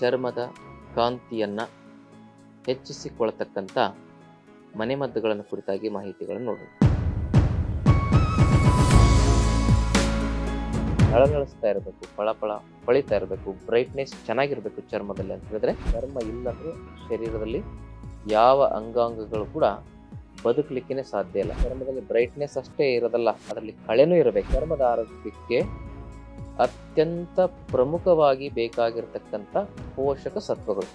ಚರ್ಮದ ಕಾಂತಿಯನ್ನು ಹೆಚ್ಚಿಸಿಕೊಳ್ಳತಕ್ಕಂಥ ಮನೆಮದ್ದುಗಳನ್ನು ಕುರಿತಾಗಿ ಮಾಹಿತಿಗಳನ್ನು ನೋಡೋಣ. ನಳನಳಿಸ್ತಾ ಇರಬೇಕು ಫಳಫಳ ಹೊಳಿತಾ ಇರಬೇಕು ಬ್ರೈಟ್ನೆಸ್ ಚೆನ್ನಾಗಿರಬೇಕು ಚರ್ಮದಲ್ಲಿ ಅಂತ ಹೇಳಿದ್ರೆ ಚರ್ಮ ಇಲ್ಲಂದ್ರೆ ಶರೀರದಲ್ಲಿ ಯಾವ ಅಂಗಾಂಗಗಳು ಕೂಡ ಬದುಕಲಿಕ್ಕೆ ಸಾಧ್ಯ ಇಲ್ಲ. ಚರ್ಮದಲ್ಲಿ ಬ್ರೈಟ್ನೆಸ್ ಅಷ್ಟೇ ಇರೋದಲ್ಲ, ಅದರಲ್ಲಿ ಕಳೆನೂ ಇರಬೇಕು. ಚರ್ಮದ ಆರೋಗ್ಯಕ್ಕೆ ಅತ್ಯಂತ ಪ್ರಮುಖವಾಗಿ ಬೇಕಾಗಿರ್ತಕ್ಕಂಥ ಪೋಷಕ ಸತ್ವಗಳು.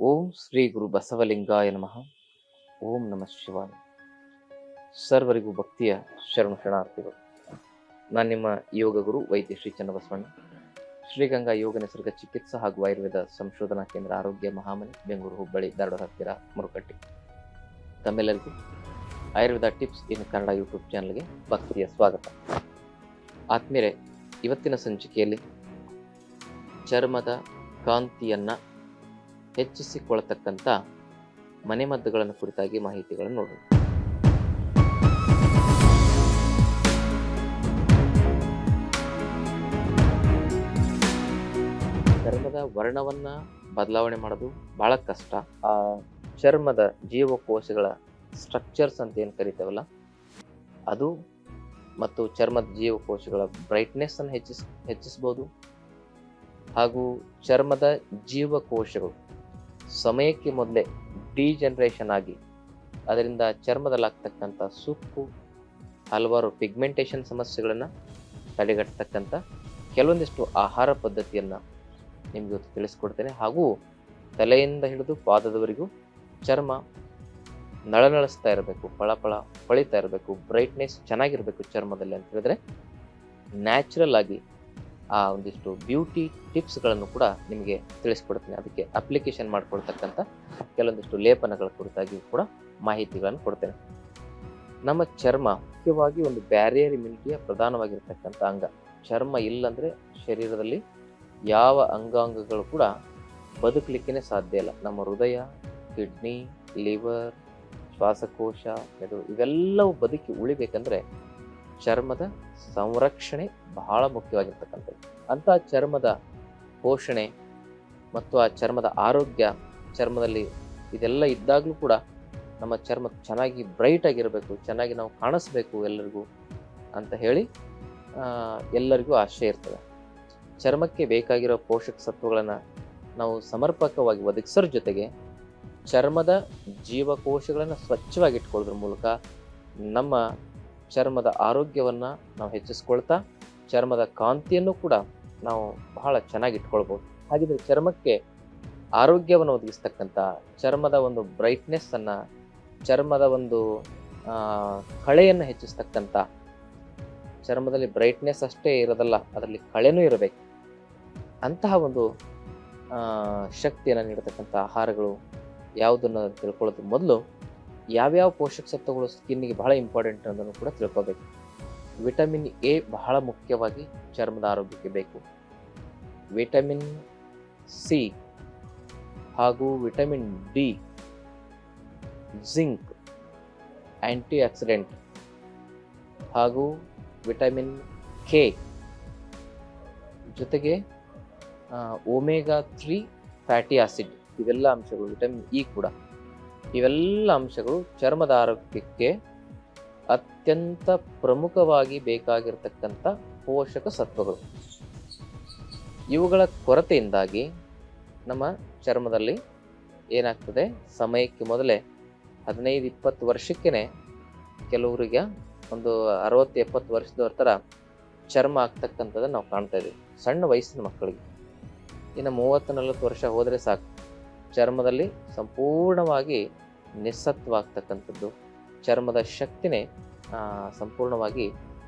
ಓಂ ಶ್ರೀ ಗುರು ಬಸವಲಿಂಗಾಯ ನಮಃ. ಓಂ ನಮಃ ಶಿವಾಯ. ಸರ್ವರಿಗೂ ಭಕ್ತಿಯ ಶರಣ ಶರಣಾರ್ಥಿಗಳು. ನಾನು ನಿಮ್ಮ ಯೋಗ ಗುರು ವೈದ್ಯ ಶ್ರೀ ಚನ್ನಬಸವಣ್ಣ. ಶ್ರೀಗಂಗಾ ಯೋಗ ನಿಸರ್ಗ ಚಿಕಿತ್ಸಾ ಹಾಗೂ ಆಯುರ್ವೇದ ಸಂಶೋಧನಾ ಕೇಂದ್ರ ಆರೋಗ್ಯ ಮಹಾಮನೆ, ಬೆಂಗಳೂರು ಹುಬ್ಬಳ್ಳಿ, ಧಾರವಾಡ ಹತ್ತಿರ ಮುರುಕಟ್ಟಿ. ತಮ್ಮೆಲ್ಲರಿಗೂ Ayurveda tips in Kannada YouTube ಚಾನಲ್ಗೆ ಭಕ್ತಿಯ ಸ್ವಾಗತ. ಆತ್ಮೇಲೆ ಇವತ್ತಿನ ಸಂಚಿಕೆಯಲ್ಲಿ ಚರ್ಮದ ಕಾಂತಿಯನ್ನು ಹೆಚ್ಚಿಸಿಕೊಳ್ಳತಕ್ಕಂಥ ಮನೆಮದ್ದುಗಳನ್ನು ಕುರಿತಾಗಿ ಮಾಹಿತಿಗಳನ್ನು ನೋಡೋಣ. ಚರ್ಮದ ವರ್ಣವನ್ನು ಬದಲಾವಣೆ ಮಾಡೋದು ಬಹಳ ಕಷ್ಟ. ಆ, ಚರ್ಮದ ಜೀವಕೋಶಗಳ ಸ್ಟ್ರಕ್ಚರ್ಸ್ ಅಂತ ಏನು ಕರಿತೇವಲ್ಲ? ಅದು ಮತ್ತು ಚರ್ಮದ ಜೀವಕೋಶಗಳ ಬ್ರೈಟ್ನೆಸ್ಸನ್ನು ಹೆಚ್ಚಿಸ್, ಹೆಚ್ಚಿಸ್ಬೋದು. ಹಾಗೂ ಚರ್ಮದ ಜೀವಕೋಶಗಳು ಸಮಯಕ್ಕೆ ಮೊದಲೇ ಡಿಜನರೇಷನ್ ಆಗಿ ಅದರಿಂದ ಚರ್ಮದಲ್ಲಾಗ್ತಕ್ಕಂಥ ಸುಕ್ಕು, ಹಲವಾರು ಪಿಗ್ಮೆಂಟೇಷನ್ ಸಮಸ್ಯೆಗಳನ್ನು ತಡೆಗಟ್ಟತಕ್ಕಂಥ ಕೆಲವೊಂದಿಷ್ಟು ಆಹಾರ ಪದ್ಧತಿಯನ್ನು ನಿಮಗೆ ತಿಳಿಸ್ಕೊಡ್ತೇನೆ. ಹಾಗೂ ತಲೆಯಿಂದ ಹಿಡಿದು ಪಾದದವರೆಗೂ ಚರ್ಮ ನಳನಳಿಸ್ತಾ ಇರಬೇಕು ಫಳಫಳ ಹೊಳಿತಾ ಇರಬೇಕು ಬ್ರೈಟ್ನೆಸ್ ಚೆನ್ನಾಗಿರಬೇಕು ಚರ್ಮದಲ್ಲಿ ಅಂತ ಹೇಳಿದ್ರೆ ನ್ಯಾಚುರಲ್ ಆಗಿ ಆ ಒಂದಿಷ್ಟು ಬ್ಯೂಟಿ ಟಿಪ್ಸ್ಗಳನ್ನು ಕೂಡ ನಿಮಗೆ ತಿಳಿಸ್ಕೊಡ್ತೀನಿ. ಅದಕ್ಕೆ ಅಪ್ಲಿಕೇಶನ್ ಮಾಡಿಕೊಡ್ತಕ್ಕಂಥ ಕೆಲವೊಂದಿಷ್ಟು ಲೇಪನಗಳ ಕುರಿತಾಗಿ ಕೂಡ ಮಾಹಿತಿಗಳನ್ನು ಕೊಡ್ತೇನೆ. ನಮ್ಮ ಚರ್ಮ ಮುಖ್ಯವಾಗಿ ಒಂದು ಬ್ಯಾರಿಯರ್ ಇಮ್ಯುನಿಟಿಯ ಪ್ರಧಾನವಾಗಿರ್ತಕ್ಕಂಥ ಅಂಗ. ಚರ್ಮ ಇಲ್ಲಂದ್ರೆ ಶರೀರದಲ್ಲಿ ಯಾವ ಅಂಗಾಂಗಗಳು ಕೂಡ ಬದುಕಲಿಕ್ಕೆ ಸಾಧ್ಯ ಇಲ್ಲ. ನಮ್ಮ ಹೃದಯ ಕಿಡ್ನಿ ಲಿವರ್ ಶ್ವಾಸಕೋಶ ಮೆದುಳು ಇವೆಲ್ಲವೂ ಬದುಕಿ ಉಳಿಬೇಕಂದ್ರೆ ಚರ್ಮದ ಸಂರಕ್ಷಣೆ ಬಹಳ ಮುಖ್ಯವಾಗಿರ್ತಕ್ಕಂಥದ್ದು. ಅಂತ ಚರ್ಮದ ಪೋಷಣೆ ಮತ್ತು ಆ ಚರ್ಮದ ಆರೋಗ್ಯ, ಚರ್ಮದಲ್ಲಿ ಇದೆಲ್ಲ ಇದ್ದಾಗಲೂ ಕೂಡ ನಮ್ಮ ಚರ್ಮ ಚೆನ್ನಾಗಿ ಬ್ರೈಟ್ ಆಗಿರಬೇಕು, ಚೆನ್ನಾಗಿ ನಾವು ಕಾಣಿಸ್ಬೇಕು ಎಲ್ಲರಿಗೂ ಅಂತ ಹೇಳಿ ಎಲ್ಲರಿಗೂ ಆಶೆ ಇರ್ತದೆ. ಚರ್ಮಕ್ಕೆ ಬೇಕಾಗಿರೋ ಪೋಷಕ ಸತ್ವಗಳನ್ನು ನಾವು ಸಮರ್ಪಕವಾಗಿ ಒದಗಿಸೋರ ಜೊತೆಗೆ ಚರ್ಮದ ಜೀವಕೋಶಗಳನ್ನು ಸ್ವಚ್ಛವಾಗಿ ಇಟ್ಕೊಳ್ಳೋದ್ರ ಮೂಲಕ ನಮ್ಮ ಚರ್ಮದ ಆರೋಗ್ಯವನ್ನು ನಾವು ಹೆಚ್ಚಿಸ್ಕೊಳ್ತಾ ಚರ್ಮದ ಕಾಂತಿಯನ್ನು ಕೂಡ ನಾವು ಬಹಳ ಚೆನ್ನಾಗಿ ಇಟ್ಕೊಳ್ಬೋದು ಹಾಗಿದ್ರೆ ಚರ್ಮಕ್ಕೆ ಆರೋಗ್ಯವನ್ನು ಒದಗಿಸ್ತಕ್ಕಂಥ ಚರ್ಮದ ಒಂದು ಬ್ರೈಟ್ನೆಸ್ ಅನ್ನ, ಚರ್ಮದ ಒಂದು ಕಳೆಯನ್ನು ಹೆಚ್ಚಿಸ್ತಕ್ಕಂಥ ಚರ್ಮದಲ್ಲಿ ಬ್ರೈಟ್ನೆಸ್ ಅಷ್ಟೇ ಇರೋದಲ್ಲ, ಅದರಲ್ಲಿ ಕಳೆನೂ ಇರಬೇಕು. ಅಂತಹ ಒಂದು ಶಕ್ತಿಯನ್ನು ನೀಡತಕ್ಕಂಥ ಆಹಾರಗಳು ಯಾವುದನ್ನು ತಿಳ್ಕೊಳ್ಳೋದ್ರ ಮೊದಲು ಯಾವ್ಯಾವ ಪೋಷಕ ಸತ್ವಗಳು ಸ್ಕಿನ್ನಿಗೆ ಬಹಳ ಇಂಪಾರ್ಟೆಂಟ್ ಅನ್ನೋದನ್ನು ಕೂಡ ತಿಳ್ಕೋಬೇಕು. ವಿಟಮಿನ್ ಎ ಬಹಳ ಮುಖ್ಯವಾಗಿ ಚರ್ಮದ ಆರೋಗ್ಯಕ್ಕೆ ಬೇಕು. ವಿಟಮಿನ್ ಸಿ ಹಾಗೂ vitamin D zinc antioxidant ಹಾಗೂ ವಿಟಮಿನ್ ಕೆ ಜೊತೆಗೆ ಒಮೆಗಾ ತ್ರೀ ಫ್ಯಾಟಿ ಆಸಿಡ್ ಇವೆಲ್ಲ ಅಂಶಗಳು ವಿಟಮಿನ್ ಇ ಕೂಡ. ಇವೆಲ್ಲ ಅಂಶಗಳು ಚರ್ಮದ ಆರೋಗ್ಯಕ್ಕೆ ಅತ್ಯಂತ ಪ್ರಮುಖವಾಗಿ ಬೇಕಾಗಿರತಕ್ಕಂಥ ಪೋಷಕ ಸತ್ವಗಳು. ಇವುಗಳ ಕೊರತೆಯಿಂದಾಗಿ ನಮ್ಮ ಚರ್ಮದಲ್ಲಿ ಏನಾಗ್ತದೆ? ಸಮಯಕ್ಕೆ ಮೊದಲೇ ಹದಿನೈದು, ಇಪ್ಪತ್ತು ವರ್ಷಕ್ಕೇ ಕೆಲವರಿಗೆ ಒಂದು ಅರವತ್ತು, ಎಪ್ಪತ್ತು ವರ್ಷದವ್ರ ಥರ ಚರ್ಮ ಆಗ್ತಕ್ಕಂಥದ್ದನ್ನು ನಾವು ಕಾಣ್ತಾ ಇದ್ದೀವಿ. ಸಣ್ಣ ವಯಸ್ಸಿನ ಮಕ್ಕಳಿಗೆ. ಇನ್ನು ಮೂವತ್ತು, ನಲವತ್ತು ವರ್ಷ ಹೋದರೆ ಸಾಕು. ಚರ್ಮದಲ್ಲಿ ಸಂಪೂರ್ಣವಾಗಿ ನಿಸ್ಸತ್ವ ಆಗ್ತಕ್ಕಂಥದ್ದು ಚರ್ಮದ ಶಕ್ತಿನೇ ಸಂಪೂರ್ಣವಾಗಿ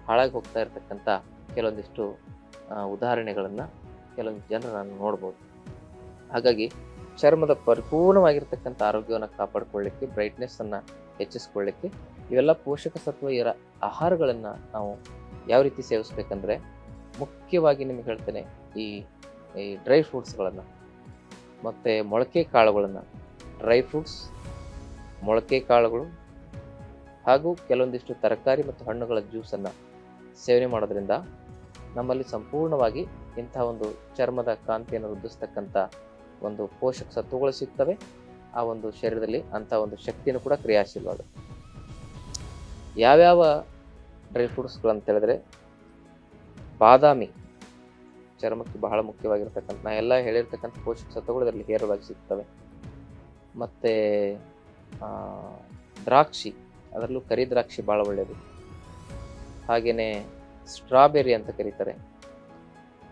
ಹಾಳಾಗಿ ಹೋಗ್ತಾ ಇರತಕ್ಕಂಥ ಕೆಲವೊಂದಿಷ್ಟು ಉದಾಹರಣೆಗಳನ್ನು ಕೆಲವೊಂದು ಜನರು ನಾನು ನೋಡ್ಬೋದು. ಹಾಗಾಗಿ ಚರ್ಮದ ಪರಿಪೂರ್ಣವಾಗಿರ್ತಕ್ಕಂಥ ಆರೋಗ್ಯವನ್ನು ಕಾಪಾಡಿಕೊಳ್ಳಿಕ್ಕೆ, ಬ್ರೈಟ್ನೆಸ್ಸನ್ನು ಹೆಚ್ಚಿಸ್ಕೊಳ್ಳಿಕ್ಕೆ ಇವೆಲ್ಲ ಪೋಷಕ ಸತ್ವ ಇರೋ, ಆಹಾರಗಳನ್ನು ನಾವು ಯಾವ ರೀತಿ ಸೇವಿಸ್ಬೇಕಂದ್ರೆ ಮುಖ್ಯವಾಗಿ ನಿಮಗೆ ಹೇಳ್ತೇನೆ ಈ ಈ ಡ್ರೈ ಫ್ರೂಟ್ಸ್ಗಳನ್ನು. ಮತ್ತು ಮೊಳಕೆ ಕಾಳುಗಳನ್ನು ಡ್ರೈ ಫ್ರೂಟ್ಸ್ ಮೊಳಕೆ ಕಾಳುಗಳು ಹಾಗೂ ಕೆಲವೊಂದಿಷ್ಟು ತರಕಾರಿ ಮತ್ತು ಹಣ್ಣುಗಳ ಜ್ಯೂಸನ್ನು ಸೇವನೆ ಮಾಡೋದ್ರಿಂದ ನಮ್ಮಲ್ಲಿ ಸಂಪೂರ್ಣವಾಗಿ ಇಂತಹ ಒಂದು ಚರ್ಮದ ಕಾಂತಿಯನ್ನು ವೃದ್ಧಿಸ್ತಕ್ಕಂಥ ಒಂದು ಪೋಷಕ ಸತ್ವಗಳು ಸಿಗ್ತವೆ. ಆ ಒಂದು ಶರೀರದಲ್ಲಿ ಅಂಥ ಒಂದು ಶಕ್ತಿಯನ್ನು ಕೂಡ ಕ್ರಿಯಾಶೀಲವಾಗುತ್ತೆ ಯಾವ್ಯಾವ ಡ್ರೈ ಫ್ರೂಟ್ಸ್ಗಳು ಅಂತ ಹೇಳಿದ್ರೆ, ಬಾದಾಮಿ ಚರ್ಮಕ್ಕೆ ಬಹಳ ಮುಖ್ಯವಾಗಿರ್ತಕ್ಕಂಥ ನಾ ಎಲ್ಲ ಹೇಳಿರ್ತಕ್ಕಂಥ ಪೋಷಕ ಸತ್ವಗಳು ಇದರಲ್ಲಿ ಹೇರಳವಾಗಿ ಸಿಗ್ತವೆ. ಮತ್ತು ದ್ರಾಕ್ಷಿ. ಅದರಲ್ಲೂ ಕರಿ ದ್ರಾಕ್ಷಿ ಭಾಳ ಒಳ್ಳೆಯದು ಹಾಗೆಯೇ ಸ್ಟ್ರಾಬೆರಿ ಅಂತ ಕರೀತಾರೆ.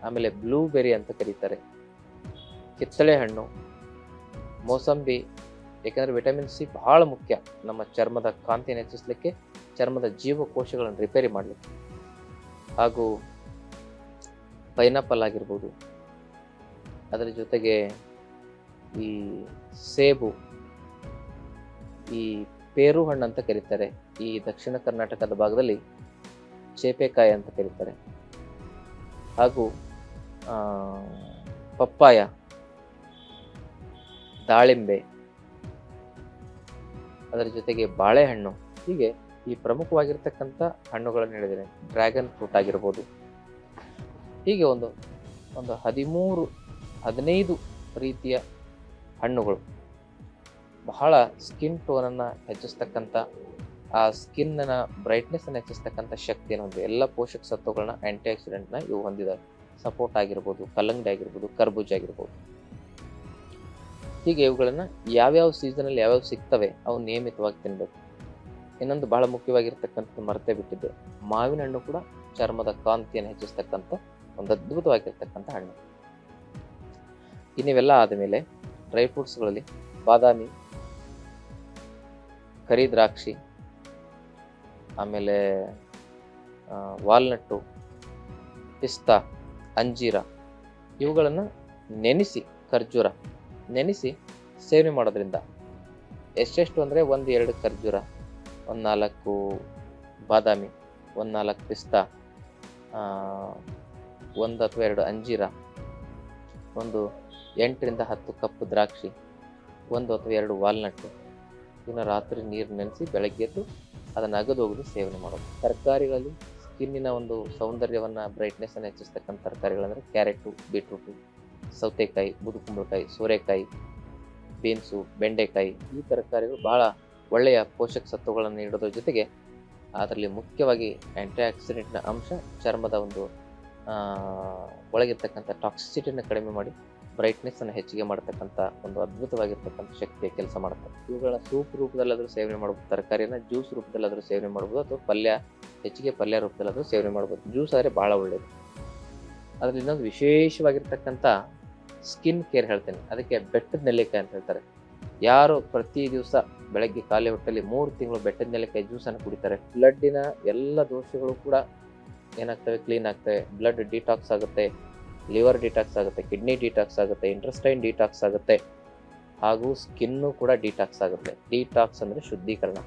ಆಮೇಲೆ ಬ್ಲೂಬೆರಿ ಅಂತ ಕರೀತಾರೆ. ಕಿತ್ತಳೆ ಹಣ್ಣು, ಮೋಸಂಬಿ, ಏಕೆಂದರೆ ವಿಟಮಿನ್ ಸಿ ಬಹಳ ಮುಖ್ಯ ನಮ್ಮ ಚರ್ಮದ ಕಾಂತಿಯನ್ನು ಹೆಚ್ಚಿಸಲಿಕ್ಕೆ, ಚರ್ಮದ ಜೀವಕೋಶಗಳನ್ನು ರಿಪೇರಿ ಮಾಡಲಿಕ್ಕೆ. ಹಾಗೂ ಪೈನಾಪಲ್ ಆಗಿರ್ಬೋದು. ಅದರ ಜೊತೆಗೆ ಈ ಸೇಬು, ಈ ಪೇರು ಹಣ್ಣು ಅಂತ ಕರೀತಾರೆ. ಈ ದಕ್ಷಿಣ ಕರ್ನಾಟಕದ ಭಾಗದಲ್ಲಿ ಚೇಪೆಕಾಯಿ ಅಂತ ಕರೀತಾರೆ. ಹಾಗೂ ಪಪ್ಪಾಯ, ದಾಳಿಂಬೆ, ಅದರ ಜೊತೆಗೆ ಬಾಳೆಹಣ್ಣು, ಹೀಗೆ ಈ ಪ್ರಮುಖವಾಗಿರ್ತಕ್ಕಂಥ ಹಣ್ಣುಗಳನ್ನು ಹೇಳಿದ್ದೇನೆ. ಡ್ರ್ಯಾಗನ್ ಫ್ರೂಟ್ ಆಗಿರ್ಬೋದು. ಹೀಗೆ ಒಂದು ಒಂದು ಹದಿಮೂರು, ಹದಿನೈದು ರೀತಿಯ ಹಣ್ಣುಗಳು. ಬಹಳ ಸ್ಕಿನ್ ಟೋನನ್ನು ಹೆಚ್ಚಿಸ್ತಕ್ಕಂಥ, ಆ ಸ್ಕಿನ್ನ ಬ್ರೈಟ್ನೆಸ್ಸನ್ನು ಹೆಚ್ಚಿಸ್ತಕ್ಕಂಥ ಶಕ್ತಿಯನ್ನು ಹೊಂದಿದೆ. ಎಲ್ಲ ಪೋಷಕ ಸತ್ವಗಳನ್ನ ಆ್ಯಂಟಿ ಆಕ್ಸಿಡೆಂಟ್ನ ಇವು ಹೊಂದಿದ್ದಾರೆ ಸಪೋರ್ಟ್ ಆಗಿರ್ಬೋದು, ಕಲ್ಲಂಗಡಿ ಆಗಿರ್ಬೋದು, ಕರ್ಬೂಜ ಆಗಿರ್ಬೋದು. ಹೀಗೆ ಇವುಗಳನ್ನು ಯಾವ್ಯಾವ ಸೀಸನಲ್ಲಿ ಯಾವ್ಯಾವ ಸಿಗ್ತವೆ, ಅವು ನಿಯಮಿತವಾಗಿ ತಿನ್ನಬೇಕು ಇನ್ನೊಂದು ಬಹಳ ಮುಖ್ಯವಾಗಿರ್ತಕ್ಕಂಥದ್ದು ಮರೆತೇ ಬಿಟ್ಟಿದ್ದು. ಮಾವಿನ ಹಣ್ಣು ಕೂಡ ಚರ್ಮದ ಕಾಂತಿಯನ್ನು ಹೆಚ್ಚಿಸ್ತಕ್ಕಂಥ ಒಂದು ಅದ್ಭುತವಾಗಿರ್ತಕ್ಕಂಥ ಹಣ್ಣು. ಇನ್ನಿವೆಲ್ಲ ಆದಮೇಲೆ ಡ್ರೈ ಫ್ರೂಟ್ಸ್ಗಳಲ್ಲಿ ಬಾದಾಮಿ, ಕರಿ ದ್ರಾಕ್ಷಿ, ಆಮೇಲೆ ವಾಲ್ನಟ್ಟು ಪಿಸ್ತಾ, ಅಂಜೀರ ಇವುಗಳನ್ನು ನೆನೆಸಿ, ಖರ್ಜೂರ ನೆನೆಸಿ ಸೇವನೆ ಮಾಡೋದ್ರಿಂದ ಎಷ್ಟೆಷ್ಟು ಅಂದರೆ ಒಂದು ಎರಡು ಖರ್ಜೂರ, ಒಂದು ನಾಲ್ಕು ಬಾದಾಮಿ, ಒಂದು ನಾಲ್ಕು ಪಿಸ್ತಾ ಒಂದು ಅಥವಾ ಎರಡು ಅಂಜೀರ, ಒಂದು ಎಂಟರಿಂದ ಹತ್ತು ಕಪ್ ದ್ರಾಕ್ಷಿ, ಒಂದು ಅಥವಾ ಎರಡು ವಾಲ್ನಟ್ಟು ಇನ್ನು ರಾತ್ರಿ ನೀರು ನೆನೆಸಿ ಬೆಳಗ್ಗೆ ಎದ್ದು ಅದನ್ನು ಅಗದು ಒಗೆದು ಸೇವನೆ ಮಾಡೋದು. ತರಕಾರಿಗಳಲ್ಲಿ ಸ್ಕಿನ್ನಿನ ಒಂದು ಸೌಂದರ್ಯವನ್ನು ಬ್ರೈಟ್ನೆಸ್ಸನ್ನು ಹೆಚ್ಚಿಸ್ತಕ್ಕಂಥ ತರಕಾರಿಗಳಂದರೆ ಕ್ಯಾರೆಟು ಬೀಟ್ರೂಟು ಸೌತೆಕಾಯಿ ಬುದುಕುಂಬಳಕಾಯಿ ಸೋರೆಕಾಯಿ, ಬೀನ್ಸು, ಬೆಂಡೆಕಾಯಿ ಈ ತರಕಾರಿಗಳು ಭಾಳ ಒಳ್ಳೆಯ ಪೋಷಕ ಸತ್ವಗಳನ್ನು ನೀಡೋದ್ರ ಜೊತೆಗೆ ಅದರಲ್ಲಿ ಮುಖ್ಯವಾಗಿ ಆ್ಯಂಟಿ ಆಕ್ಸಿಡೆಂಟ್ನ ಅಂಶ ಚರ್ಮದ ಒಂದು ಒಳಗಿರ್ತಕ್ಕಂಥ ಟಾಕ್ಸಿಸಿಟಿಯನ್ನು ಕಡಿಮೆ ಮಾಡಿ ಬ್ರೈಟ್ನೆಸ್ಸನ್ನು ಹೆಚ್ಚಿಗೆ ಮಾಡ್ತಕ್ಕಂಥ ಒಂದು ಅದ್ಭುತವಾಗಿರ್ತಕ್ಕಂಥ ಶಕ್ತಿಯ ಕೆಲಸ ಮಾಡುತ್ತೆ ಇವುಗಳ ಸೂಪ್ ರೂಪದಲ್ಲಾದರೂ ಸೇವನೆ ಮಾಡ್ಬೋದು ತರಕಾರಿನ ಜ್ಯೂಸ್ ರೂಪದಲ್ಲಾದರೂ ಸೇವನೆ ಮಾಡ್ಬೋದು, ಅಥವಾ ಪಲ್ಯ, ಹೆಚ್ಚಿಗೆ ಪಲ್ಯ ರೂಪದಲ್ಲಾದರೂ ಸೇವನೆ ಮಾಡ್ಬೋದು. ಜ್ಯೂಸ್ ಆದರೆ ಭಾಳ ಒಳ್ಳೆಯದು ಅದರಲ್ಲಿ ಇನ್ನೊಂದು ವಿಶೇಷವಾಗಿರ್ತಕ್ಕಂಥ ಸ್ಕಿನ್ ಕೇರ್ ಹೇಳ್ತೇನೆ. ಅದಕ್ಕೆ ಬೆಟ್ಟದ ನೆಲ್ಲಿಕಾಯಿ ಅಂತ ಹೇಳ್ತಾರೆ. ಯಾರು ಪ್ರತಿ ದಿವಸ ಬೆಳಗ್ಗೆ ಖಾಲಿ ಹೊಟ್ಟೆಯಲ್ಲಿ ಮೂರು ತಿಂಗಳು ಬೆಟ್ಟದ ನೆಲ್ಲಿಕಾಯಿ ಜ್ಯೂಸನ್ನು ಕುಡಿತಾರೆ ಬ್ಲಡ್ಡಿನ ಎಲ್ಲ ದೋಷಗಳು ಕೂಡ ಏನಾಗ್ತವೆ? ಕ್ಲೀನ್ ಆಗ್ತವೆ. ಬ್ಲಡ್ ಡಿಟಾಕ್ಸ್ ಆಗುತ್ತೆ. ಲಿವರ್ ಡಿಟಾಕ್ಸ್ ಆಗುತ್ತೆ. ಕಿಡ್ನಿ ಡಿಟಾಕ್ಸ್ ಆಗುತ್ತೆ. ಇಂಟ್ರೆಸ್ಟೈನ್ ಡಿಟಾಕ್ಸ್ ಆಗುತ್ತೆ. ಹಾಗೂ ಸ್ಕಿನ್ನು ಕೂಡ ಡಿಟಾಕ್ಸ್ ಆಗುತ್ತೆ. ಡಿಟಾಕ್ಸ್ ಅಂದರೆ ಶುದ್ಧೀಕರಣ.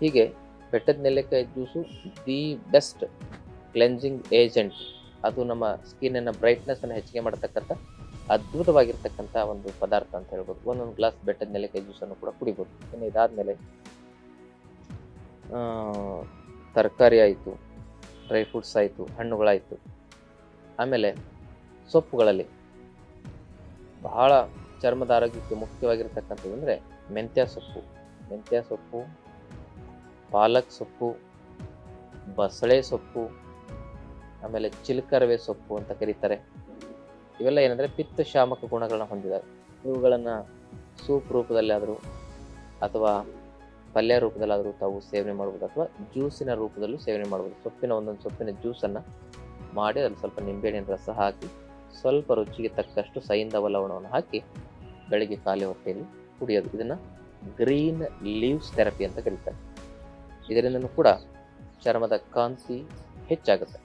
ಹೀಗೆ ಬೆಟ್ಟದ ನೆಲ್ಲಿಕಾಯಿ juice the best cleansing agent ಅದು ನಮ್ಮ ಸ್ಕಿನ್ನಿನ ಬ್ರೈಟ್ನೆಸ್ಸನ್ನು ಹೆಚ್ಚಿಗೆ ಮಾಡತಕ್ಕಂಥ ಅದ್ಭುತವಾಗಿರ್ತಕ್ಕಂಥ ಒಂದು ಪದಾರ್ಥ ಅಂತ ಹೇಳ್ಬೋದು. ಒಂದೊಂದು ಗ್ಲಾಸ್ ಬೆಟ್ಟದ ನೆಲ್ಲಿಕಾಯಿ ಜ್ಯೂಸನ್ನು ಕೂಡ ಕುಡಿಬೋದು. ಇನ್ನು ಇದಾದಮೇಲೆ ತರಕಾರಿ ಆಯಿತು ಡ್ರೈ ಫ್ರೂಟ್ಸ್ ಆಯಿತು, ಹಣ್ಣುಗಳಾಯಿತು. ಆಮೇಲೆ ಸೊಪ್ಪುಗಳಲ್ಲಿ ಬಹಳ ಚರ್ಮದ ಆರೋಗ್ಯಕ್ಕೆ ಮುಖ್ಯವಾಗಿರ್ತಕ್ಕಂಥದ್ದು ಅಂದರೆ ಮೆಂತ್ಯ ಸೊಪ್ಪು. ಮೆಂತ್ಯ ಸೊಪ್ಪು, ಪಾಲಕ್ ಸೊಪ್ಪು, ಬಸಳೆ ಸೊಪ್ಪು, ಆಮೇಲೆ ಚಿಲ್ಕರವೆ ಸೊಪ್ಪು ಅಂತ ಕರೀತಾರೆ. ಇವೆಲ್ಲ ಏನಂದರೆ ಪಿತ್ತ ಶಾಮಕ ಗುಣಗಳನ್ನ ಹೊಂದಿದ್ದಾರೆ ಇವುಗಳನ್ನು ಸೂಪ್ ರೂಪದಲ್ಲಾದರೂ ಅಥವಾ ಪಲ್ಯ ರೂಪದಲ್ಲಾದರೂ ತಾವು ಸೇವನೆ ಮಾಡ್ಬೋದು ಅಥವಾ ಜ್ಯೂಸಿನ ರೂಪದಲ್ಲೂ ಸೇವನೆ ಮಾಡ್ಬೋದು. ಸೊಪ್ಪಿನ ಒಂದೊಂದು ಸೊಪ್ಪಿನ ಜ್ಯೂಸನ್ನು ಮಾಡಿ ಅದರಲ್ಲಿ ಸ್ವಲ್ಪ ನಿಂಬೆಹಣ್ಣಿನ ರಸ ಹಾಕಿ, ಸ್ವಲ್ಪ ರುಚಿಗೆ ತಕ್ಕಷ್ಟು ಸೈಂಧವ ಲವಣವನ್ನು ಹಾಕಿ ಬೆಳಿಗ್ಗೆ ಖಾಲಿ ಹೊಟ್ಟೆಯಲ್ಲಿ ಕುಡಿಯೋದು. ಇದನ್ನು ಗ್ರೀನ್ ಲೀವ್ಸ್ ಥೆರಪಿ ಅಂತ ಕರೀತಾರೆ. ಇದರಿಂದನೂ ಕೂಡ ಚರ್ಮದ ಕಾಂತಿ ಹೆಚ್ಚಾಗುತ್ತೆ.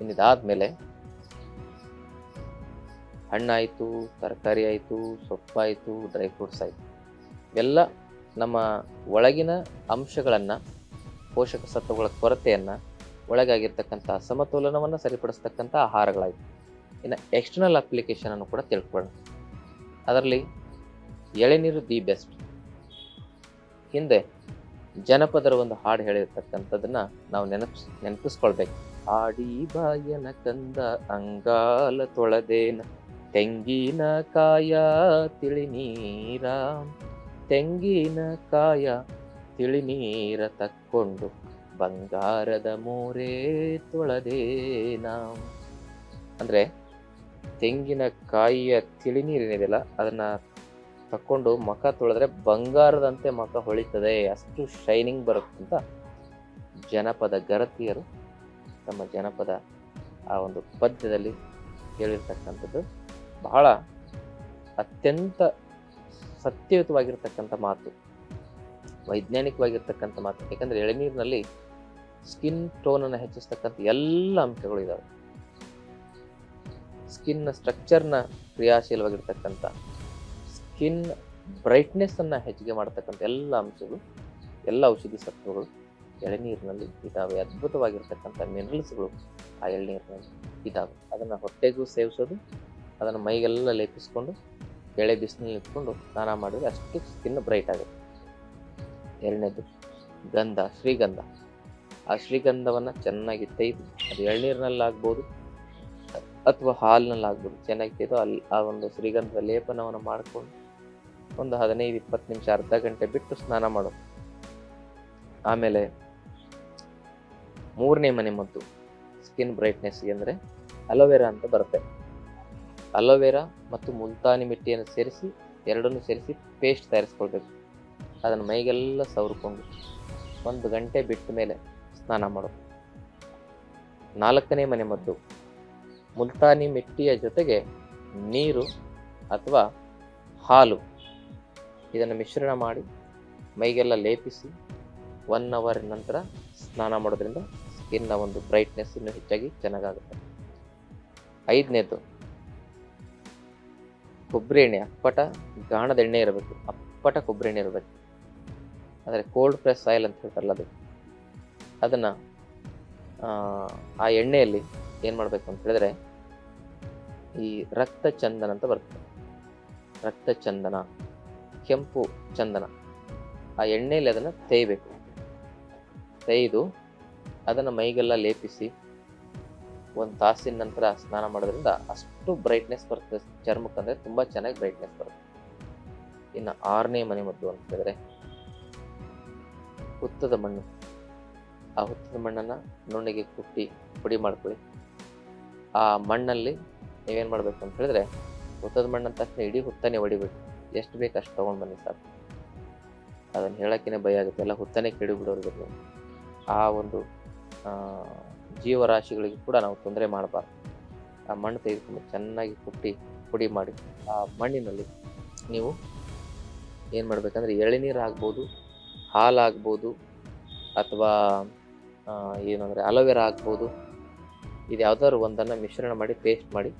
ಇನ್ನಿದಾದ್ಮೇಲೆ ಹಣ್ಣಾಯಿತು, ತರಕಾರಿ ಆಯಿತು, ಸೊಪ್ಪಾಯಿತು, ಡ್ರೈ ಫ್ರೂಟ್ಸ್ ಆಯಿತು. ಇವೆಲ್ಲ ನಮ್ಮ ಒಳಗಿನ ಅಂಶಗಳನ್ನು, ಪೋಷಕ ಸತ್ವಗಳ ಕೊರತೆಯನ್ನು, ಒಳಗಾಗಿರ್ತಕ್ಕಂಥ ಅಸಮತೋಲನವನ್ನು ಸರಿಪಡಿಸ್ತಕ್ಕಂಥ ಆಹಾರಗಳಾಯಿತು ಇನ್ನು ಎಕ್ಸ್ಟರ್ನಲ್ ಅಪ್ಲಿಕೇಶನನ್ನು ಕೂಡ ತಿಳ್ಕೊಳ್ಳೋಣ. ಅದರಲ್ಲಿ ಎಳೆನೀರು ದಿ ಬೆಸ್ಟ್ ಹಿಂದೆ ಜನಪದರ ಒಂದು ಹಾಡು ಹೇಳಿರ್ತಕ್ಕಂಥದ್ದನ್ನ ನಾವು ನೆನಪಿಸ್, ನೆನಪಿಸ್ಕೊಳ್ಬೇಕು. ಆಡಿ ಬಾಯನ ಕಂದ ಅಂಗಾಲ ತೊಳೆದೇನ, ತೆಂಗಿನ ಕಾಯ ತಿಳಿ ನೀರ ತೆಂಗಿನ ಕಾಯ ತಿಳಿ ನೀರ ತಕ್ಕೊಂಡು ಬಂಗಾರದ ಮೋರೆ ತೊಳೆದೇನ ಅಂದ್ರೆ ತೆಂಗಿನ ಕಾಯಿಯ ಅದನ್ನು ತಕ್ಕೊಂಡು ಮುಖ ತೊಳೆದ್ರೆ ಬಂಗಾರದಂತೆ ಮುಖ ಹೊಳಿತದೆ, ಅಷ್ಟು ಶೈನಿಂಗ್ ಬರುತ್ತೆ ಅಂತ ಜನಪದ ಗರತಿಯರು ತಮ್ಮ ಜನಪದ ಆ ಒಂದು ಪದ್ಯದಲ್ಲಿ ಹೇಳಿರ್ತಕ್ಕಂಥದ್ದು. ಬಹಳ ಅತ್ಯಂತ ಸತ್ಯಯುತವಾಗಿರ್ತಕ್ಕಂಥ ಮಾತು, ವೈಜ್ಞಾನಿಕವಾಗಿರ್ತಕ್ಕಂಥ ಮಾತು, ಯಾಕಂದರೆ ಎಳನೀರಿನಲ್ಲಿ ಸ್ಕಿನ್ ಟೋನನ್ನು ಹೆಚ್ಚಿಸ್ತಕ್ಕಂಥ ಎಲ್ಲ ಅಂಶಗಳು ಇದ್ದಾವೆ ಸ್ಕಿನ್ನ ಸ್ಟ್ರಕ್ಚರ್ನ ಕ್ರಿಯಾಶೀಲವಾಗಿರ್ತಕ್ಕಂಥ, ಸ್ಕಿನ್ ಬ್ರೈಟ್ನೆಸ್ಸನ್ನು ಹೆಚ್ಚಿಗೆ ಮಾಡ್ತಕ್ಕಂಥ ಎಲ್ಲ ಅಂಶಗಳು, ಎಲ್ಲ ಔಷಧಿ ಸತ್ವಗಳು ಎಳನೀರಿನಲ್ಲಿ ಇದ್ದಾವೆ ಅದ್ಭುತವಾಗಿರ್ತಕ್ಕಂಥ ಮಿನರಲ್ಸ್ಗಳು ಆ ಎಳನೀರಿನಲ್ಲಿ ಇದ್ದಾವೆ ಅದನ್ನು ಹೊಟ್ಟೆಗೂ ಸೇವಿಸೋದು, ಅದನ್ನು ಮೈಗೆಲ್ಲ ಲೇಪಿಸ್ಕೊಂಡು ಎಳೆ ಬಿಸಿಲಲ್ಲಿ ಇಟ್ಕೊಂಡು ಸ್ನಾನ ಮಾಡಿದ್ರೆ ಅಷ್ಟು ಸ್ಕಿನ್ ಬ್ರೈಟ್ ಆಗುತ್ತೆ. ಎರಡನೇದು, ಗಂಧ, ಶ್ರೀಗಂಧ. ಆ ಶ್ರೀಗಂಧವನ್ನು ಚೆನ್ನಾಗಿ ತೆಗೆದು ಅದು ಎಳ್ನೀರಿನಲ್ಲಾಗ್ಬೋದು, ಅಥವಾ ಹಾಲಿನಲ್ಲಾಗ್ಬೋದು, ಚೆನ್ನಾಗಿ ತೆಗೆದು ಅಲ್ಲಿ ಆ ಒಂದು ಶ್ರೀಗಂಧದ ಲೇಪನವನ್ನು ಮಾಡಿಕೊಂಡು ಒಂದು ಹದಿನೈದು, ಇಪ್ಪತ್ತು ನಿಮಿಷ ಅರ್ಧ ಗಂಟೆ ಬಿಟ್ಟು ಸ್ನಾನ ಮಾಡೋದು. ಆಮೇಲೆ ಮೂರನೇ ಮನೆ ಮದ್ದು ಸ್ಕಿನ್ ಬ್ರೈಟ್ನೆಸ್ಗೆ ಅಂದರೆ ಅಲೋವೆರಾ ಅಂತ ಬರುತ್ತೆ. ಅಲೋವೆರಾ ಮತ್ತು ಮುಲ್ತಾನಿ ಮಿಟ್ಟಿಯನ್ನು ಸೇರಿಸಿ, ಎರಡನ್ನೂ ಸೇರಿಸಿ ಪೇಸ್ಟ್ ತಯಾರಿಸ್ಕೊಳ್ಬೇಕು. ಅದನ್ನು ಮೈಗೆಲ್ಲ ಸವರ್ಕೊಂಡು ಒಂದು ಗಂಟೆ ಬಿಟ್ಟ ಮೇಲೆ ಸ್ನಾನ ಮಾಡೋದು. ನಾಲ್ಕನೇ ಮನೆ ಮದ್ದು. ಮುಲ್ತಾನಿ ಮಿಟ್ಟಿಯ ಜೊತೆಗೆ ನೀರು ಅಥವಾ ಹಾಲು. ಇದನ್ನು ಮಿಶ್ರಣ ಮಾಡಿ ಮೈಗೆಲ್ಲ ಲೇಪಿಸಿ ಒನ್ ಅವರ್ ನಂತರ ಸ್ನಾನ ಮಾಡೋದ್ರಿಂದ ಸ್ಕಿನ್ನ ಒಂದು ಬ್ರೈಟ್ನೆಸ್ ಇನ್ನೂ ಹೆಚ್ಚಾಗಿ ಚೆನ್ನಾಗಾಗುತ್ತೆ. ಐದನೇದು ಕೊಬ್ಬರಿ ಎಣ್ಣೆ, ಅಪ್ಪಟ ಗಾಣದ ಎಣ್ಣೆ ಇರಬೇಕು. ಅಪ್ಪಟ ಕೊಬ್ಬರಿ ಎಣ್ಣೆ ಇರಬೇಕು. ಅಂದರೆ ಕೋಲ್ಡ್ ಪ್ರೆಸ್ ಆಯಿಲ್ ಅಂತ ಹೇಳ್ತಾರಲ್ಲ ಅದು. ಅದನ್ನು, ಆ ಎಣ್ಣೆಯಲ್ಲಿ ಏನು ಮಾಡಬೇಕು ಅಂತ ಹೇಳಿದ್ರೆ, ಈ ರಕ್ತ ಚಂದನ ಅಂತ ಬರ್ತದೆ. ರಕ್ತ ಚಂದನ ಕೆಂಪು ಚಂದನ. ಆ ಎಣ್ಣೆಯಲ್ಲಿ ಅದನ್ನು ತೇಯಬೇಕು. ತೇಯ್ದು ಅದನ್ನು ಮೈಗೆಲ್ಲ ಲೇಪಿಸಿ ಒಂದು ತಾಸಿನ ನಂತರ ಸ್ನಾನ ಮಾಡೋದ್ರಿಂದ ಅಷ್ಟು ಬ್ರೈಟ್ನೆಸ್ ಬರ್ತದೆ ಚರ್ಮಕ್ಕೆ ಅಂದರೆ ತುಂಬ ಚೆನ್ನಾಗಿ ಬ್ರೈಟ್ನೆಸ್ ಬರುತ್ತೆ. ಇನ್ನು ಆರನೇ ಮನೆ ಮದ್ದು ಅಂತ ಹೇಳಿದ್ರೆ ಹುತ್ತದ ಮಣ್ಣು. ಆ ಹುತ್ತದ ಮಣ್ಣನ್ನು ನುಣ್ಣಗೆ ಕುಟ್ಟಿ ಪುಡಿ ಮಾಡ್ಕೊಳ್ಳಿ. ಆ ಮಣ್ಣಲ್ಲಿ ನೀವೇನು ಮಾಡಬೇಕು ಅಂತ ಹೇಳಿದ್ರೆ ಹುತ್ತದ ಮಣ್ಣು ತಕ್ಷಣ ಇಡೀ ಹುತ್ತನೇ ಹೊಡಿಬೇಕು ಎಷ್ಟು ಬೇಕು ಅಷ್ಟು ತೊಗೊಂಡು ಬನ್ನಿ ಸಾಕು. ಅದನ್ನು ಹೇಳೋಕ್ಕೇ ಭಯ ಆಗುತ್ತೆ. ಎಲ್ಲ ಹುತ್ತನೇ ಕೆಡಿಬಿಡೋರು ಆ ಒಂದು ಜೀವರಾಶಿಗಳಿಗೆ ಕೂಡ ನಾವು ತೊಂದರೆ ಮಾಡಬಾರ್ದು. ಆ ಮಣ್ಣು ತೆಗೆದುಕೊಂಡು ಚೆನ್ನಾಗಿ ಕುಟ್ಟಿ, ಪುಡಿ ಮಾಡಿ, ಆ ಮಣ್ಣಿನಲ್ಲಿ ನೀವು ಏನು ಮಾಡಬೇಕಂದ್ರೆ ಎಳೆನೀರು ಆಗ್ಬೋದು ಹಾಲು ಆಗ್ಬೋದು ಅಥವಾ ಏನಂದರೆ ಅಲೋವೆರಾ ಆಗ್ಬೋದು ಇದು ಯಾವುದಾದ್ರು ಒಂದನ್ನು ಮಿಶ್ರಣ ಮಾಡಿ ಪೇಸ್ಟ್ ಮಾಡಿ,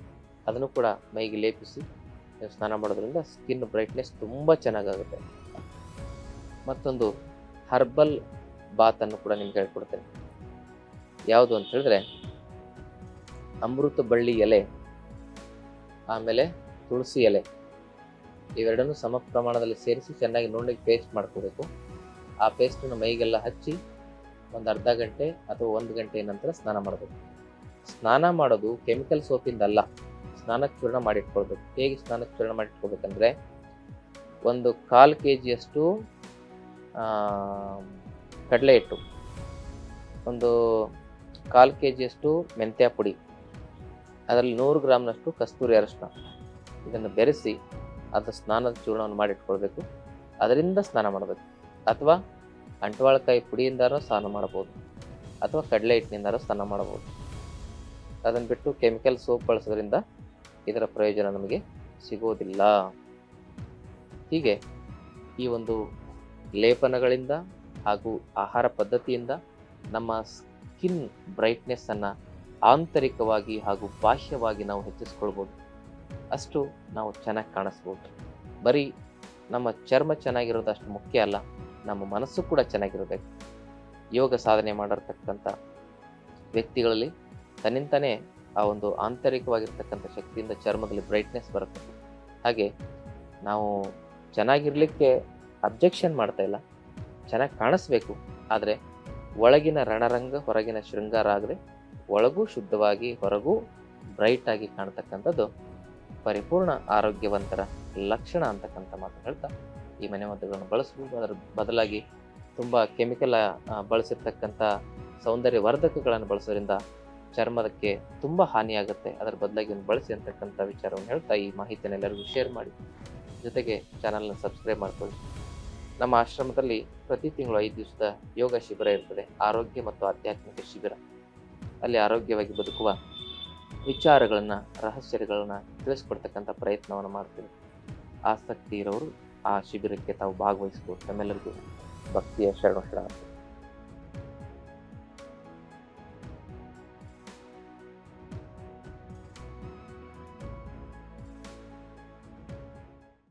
ಅದನ್ನು ಕೂಡ ಮೈಗೆ ಲೇಪಿಸಿ ಸ್ನಾನ ಮಾಡೋದ್ರಿಂದ ಸ್ಕಿನ್ ಬ್ರೈಟ್ನೆಸ್ ತುಂಬ ಚೆನ್ನಾಗಾಗುತ್ತೆ. ಮತ್ತೊಂದು ಹರ್ಬಲ್ ಬಾತನ್ನು ಕೂಡ ನಿಮ್ಗೆ ಹೇಳ್ಕೊಡ್ತೇನೆ. ಯಾವುದು ಅಂತ ಹೇಳಿದ್ರೆ ಅಮೃತ ಬಳ್ಳಿ ಎಲೆ, ಆಮೇಲೆ ತುಳಸಿ ಎಲೆ. ಇವೆರಡನ್ನು ಸಮ ಪ್ರಮಾಣದಲ್ಲಿ ಸೇರಿಸಿ ಚೆನ್ನಾಗಿ ನುಣ್ಣಗೆ ಪೇಸ್ಟ್ ಮಾಡ್ಕೋಬೇಕು. ಆ ಪೇಸ್ಟನ್ನು ಮೈಗೆಲ್ಲ ಹಚ್ಚಿ ಒಂದು ಅರ್ಧ ಗಂಟೆ ಅಥವಾ ಒಂದು ಗಂಟೆ ನಂತರ ಸ್ನಾನ ಮಾಡಬೇಕು. ಸ್ನಾನ ಮಾಡೋದು ಕೆಮಿಕಲ್ ಸೋಪಿಂದ ಅಲ್ಲ, ಸ್ನಾನಕ್ಕೆ ಚೂರ್ಣ ಮಾಡಿಟ್ಕೊಳ್ಬೇಕು. ಹೇಗೆ ಸ್ನಾನಕ್ಕೆ ಚೂರ್ಣ ಮಾಡಿಟ್ಕೋಬೇಕಂದ್ರೆ ಒಂದು ಕಾಲು ಕೆ ಜಿಯಷ್ಟು ಕಡಲೆ ಹಿಟ್ಟು. ಒಂದು ಕಾಲು ಕೆ ಜಿಯಷ್ಟು ಮೆಂತ್ಯ ಪುಡಿ. ಅದರಲ್ಲಿ ನೂರು ಗ್ರಾಮ್ನಷ್ಟು ಕಸ್ತೂರಿ ಅರಶಿನ ಇದನ್ನು ಬೆರೆಸಿ ಅದರ ಸ್ನಾನದ ಚೂರ್ಣವನ್ನು ಮಾಡಿಟ್ಕೊಳ್ಬೇಕು. ಅದರಿಂದ ಸ್ನಾನ ಮಾಡಬೇಕು. ಅಥವಾ ಅಂಟವಾಳಕಾಯಿ ಪುಡಿಯಿಂದಾರೋ ಸ್ನಾನ ಮಾಡ್ಬೋದು. ಅಥವಾ ಕಡಲೆ ಹಿಟ್ಟಿನಿಂದಾರೋ ಸ್ನಾನ ಮಾಡ್ಬೋದು. ಅದನ್ನು ಬಿಟ್ಟು ಕೆಮಿಕಲ್ ಸೋಪ್ ಬಳಸೋದ್ರಿಂದ ಇದರ ಪ್ರಯೋಜನ ನಮಗೆ ಸಿಗೋದಿಲ್ಲ. ಹೀಗೆ ಈ ಒಂದು ಲೇಪನಗಳಿಂದ ಹಾಗೂ ಆಹಾರ ಪದ್ಧತಿಯಿಂದ ನಮ್ಮ ಸ್ಕಿನ್ ಬ್ರೈಟ್ನೆಸ್ಸನ್ನು ಆಂತರಿಕವಾಗಿ ಹಾಗೂ ಬಾಹ್ಯವಾಗಿ ನಾವು ಹೆಚ್ಚಿಸ್ಕೊಳ್ಬೋದು. ಅಷ್ಟು ನಾವು ಚೆನ್ನಾಗಿ ಕಾಣಿಸ್ಬೋದು. ಬರೀ ನಮ್ಮ ಚರ್ಮ ಚೆನ್ನಾಗಿರೋದು ಅಷ್ಟು ಮುಖ್ಯ ಅಲ್ಲ, ನಮ್ಮ ಮನಸ್ಸು ಕೂಡ ಚೆನ್ನಾಗಿರಬೇಕು. ಯೋಗ ಸಾಧನೆ ಮಾಡಿರ್ತಕ್ಕಂಥ ವ್ಯಕ್ತಿಗಳಲ್ಲಿ ತನ್ನಿಂತಾನೇ ಆ ಒಂದು ಆಂತರಿಕವಾಗಿರ್ತಕ್ಕಂಥ ಶಕ್ತಿಯಿಂದ ಚರ್ಮದಲ್ಲಿ ಬ್ರೈಟ್ನೆಸ್ ಬರುತ್ತೆ. ಹಾಗೆ ನಾವು ಚೆನ್ನಾಗಿರಲಿಕ್ಕೆ ಅಬ್ಜೆಕ್ಷನ್ ಮಾಡ್ತಾ ಇಲ್ಲ, ಚೆನ್ನಾಗಿ ಕಾಣಿಸ್ಬೇಕು. ಆದರೆ ಒಳಗಿನ ರಣರಂಗ, ಹೊರಗಿನ ಶೃಂಗಾರ ಆಗದೆ ಒಳಗೂ ಶುದ್ಧವಾಗಿ, ಹೊರಗೂ ಬ್ರೈಟ್ ಆಗಿ ಕಾಣ್ತಕ್ಕಂಥದ್ದು ಪರಿಪೂರ್ಣ ಆರೋಗ್ಯವಂತರ ಲಕ್ಷಣ ಅಂತಕ್ಕಂಥ ಮಾತು ಹೇಳ್ತಾ ಈ ಮನೆ ಮದ್ದುಗಳನ್ನು ಬಳಸಬಹುದು ಅದರ ಬದಲಾಗಿ ತುಂಬ ಕೆಮಿಕಲ್ ಬಳಸಿರ್ತಕ್ಕಂಥ ಸೌಂದರ್ಯ ವರ್ಧಕಗಳನ್ನು ಬಳಸೋದ್ರಿಂದ ಚರ್ಮದಕ್ಕೆ ತುಂಬ ಹಾನಿಯಾಗುತ್ತೆ. ಅದರ ಬದಲಾಗಿ ಒಂದು ಬಳಸಿ ಅಂತಕ್ಕಂಥ ವಿಚಾರವನ್ನು ಹೇಳ್ತಾ ಈ ಮಾಹಿತಿಯನ್ನು ಎಲ್ಲರಿಗೂ ಶೇರ್ ಮಾಡಿ. ಜೊತೆಗೆ ಚಾನಲ್ನ ಸಬ್ಸ್ಕ್ರೈಬ್ ಮಾಡ್ಕೊಳ್ಳಿ. ನಮ್ಮ ಆಶ್ರಮದಲ್ಲಿ ಪ್ರತಿ ತಿಂಗಳು ಐದು ದಿವಸದ ಯೋಗ ಶಿಬಿರ ಇರ್ತದೆ. ಆರೋಗ್ಯ ಮತ್ತು ಆಧ್ಯಾತ್ಮಿಕ ಶಿಬಿರ. ಅಲ್ಲಿ ಆರೋಗ್ಯವಾಗಿ ಬದುಕುವ ವಿಚಾರಗಳನ್ನು, ರಹಸ್ಯಗಳನ್ನು ತಿಳಿಸ್ಕೊಡ್ತಕ್ಕಂಥ ಪ್ರಯತ್ನವನ್ನು ಮಾಡ್ತೀವಿ. ಆಸಕ್ತಿ ಇರೋರು ಆ ಶಿಬಿರಕ್ಕೆ ತಾವು ಭಾಗವಹಿಸ್ಬೋದು. ತಮ್ಮೆಲ್ಲರಿಗೂ ಭಕ್ತಿಯ ಶರಣ